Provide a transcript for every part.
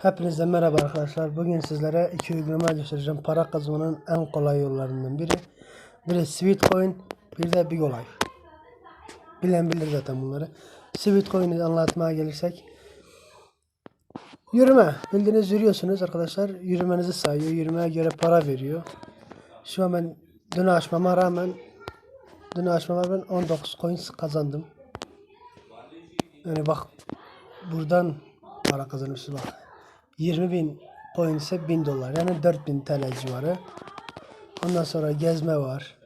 Hepinize merhaba arkadaşlar. Bugün sizlere iki uygulama göstereceğim. Para kazanmanın en kolay yollarından biri. Biri Sweetcoin, bir de Bigolife. Bilen bilir zaten bunları. Sweetcoin'i anlatmaya gelirsek. Yürüme. Bildiğiniz yürüyorsunuz arkadaşlar. Yürümenizi sayıyor. Yürümeye göre para veriyor. Şu an ben dün açmama rağmen dün açmama rağmen 19 coins kazandım. Yani bak buradan para kazanırsınız bak. 20 bin coin ise 1000 dolar yani 4000 TL civarı. Ondan sonra gezme var.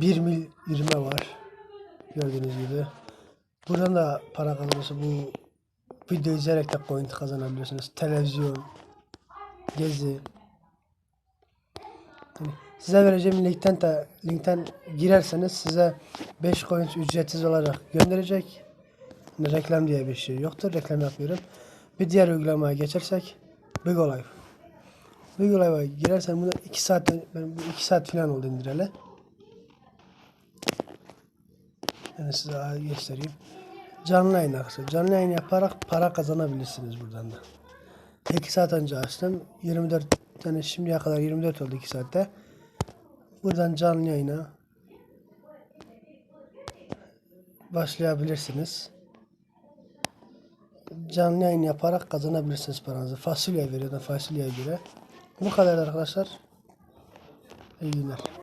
1 mil yürüme var. Gördüğünüz gibi. Buradan da para kazanırsınız. Bu video izleyerek de coin kazanabiliyorsunuz. Televizyon, gezi. Yani size vereceğim linkten de linkten girerseniz size 5 coin ücretsiz olarak gönderecek. Reklam diye bir şey yoktur. Reklam yapmıyorum. Bir diğer uygulamaya geçersek Bigolife. Bigolife'a girersen bunu 2 saat ben 2 saat falan oldu indireli. Yani size göstereyim. Canlı yayın arkadaşlar. Canlı yayın yaparak para kazanabilirsiniz buradan da. 2 saat önce açtım. 24 yani şimdiye kadar 24 oldu 2 saatte. Buradan canlı yayına başlayabilirsiniz. Canlı yayın yaparak kazanabilirsiniz paranızı. Fasulye veriyor da fasulyeye göre. Bu kadar arkadaşlar. İyi günler.